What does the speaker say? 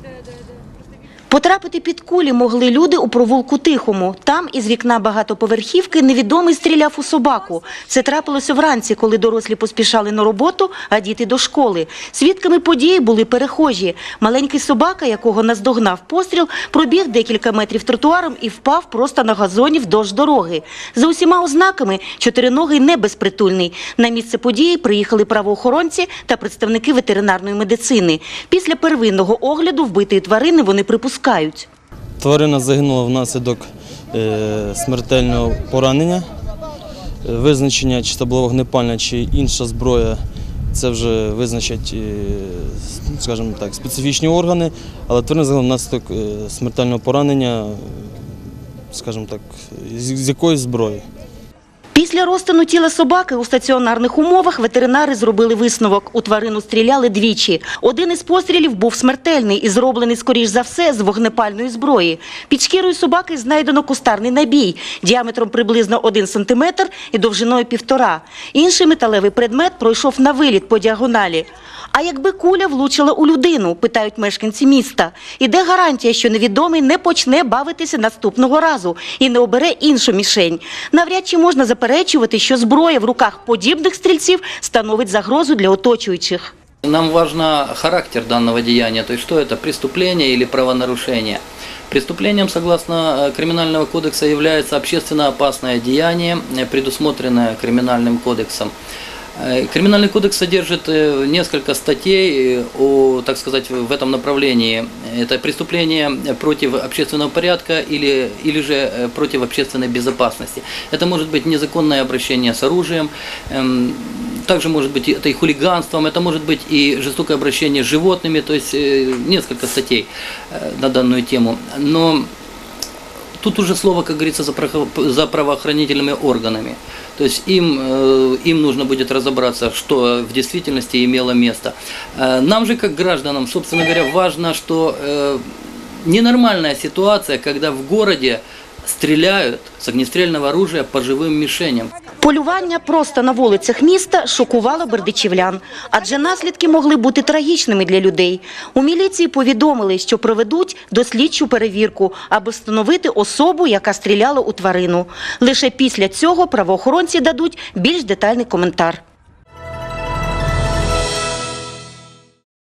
对对对 Потрапити під кулі могли люди у провулку Тихому. Там із вікна багатоповерхівки невідомий стріляв у собаку. Це трапилося вранці, коли дорослі поспішали на роботу, а діти до школи. Свідками події були перехожі. Маленький собака, якого наздогнав постріл, пробіг декілька метрів тротуаром і впав просто на газоні вдовж дороги. За усіма ознаками чотириногий не безпритульний. На місце події приїхали правоохоронці та представники ветеринарної медицини. Після первинного огляду вбитої тварини вони припускають. Тварина загинула внаслідок е, смертельного поранення. Е, Визначення, чи це була вогнепальна, чи інша зброя, це вже визначать, е, скажімо так, специфічні органи, але тварина загинула внаслідок смертельного поранення, скажімо так, з якоїсь зброї. Після розтину тіла собаки у стаціонарних умовах ветеринари зробили висновок. У тварину стріляли двічі. Один із пострілів був смертельний і зроблений, скоріш за все, з вогнепальної зброї. Під шкірою собаки знайдено кустарний набій діаметром приблизно 1 см і довжиною півтора. Інший металевий предмет пройшов на виліт по діагоналі. А якби куля влучила у людину, питають мешканці міста. І де гарантія, що невідомий не почне бавитися наступного разу і не обере іншу мішень? Навряд чи можна заперечувати, що зброя в руках подібних стрільців становить загрозу для оточуючих. Нам важно характер данного деяния, то есть что это, преступление или правонарушение. Преступлением, согласно э, Криминального кодекса, является общественно опасное деяние, э, предусмотренное Криминальным кодексом. Э, Криминальный кодекс содержит э, несколько статей э, о, так сказать, в этом направлении. Это преступление против общественного порядка или, или же против общественной безопасности. Это может быть незаконное обращение с оружием, эм, также может быть это и хулиганством, это может быть и жестокое обращение с животными, то есть несколько статей на данную тему. Но тут уже слово, как говорится, за, прохо- за правоохранительными органами. То есть им, э, им нужно будет разобраться, что в действительности имело место. Э, Нам же, как гражданам, собственно говоря, важно, что э, ненормальная ситуация, когда в городе стреляют с огнестрельного оружия по живым мишеням. Полювання просто на вулицях міста шокувало бердичівлян, адже наслідки могли бути трагічними для людей. У міліції повідомили, що проведуть дослідчу перевірку, аби встановити особу, яка стріляла у тварину. Лише після цього правоохоронці дадуть більш детальний коментар.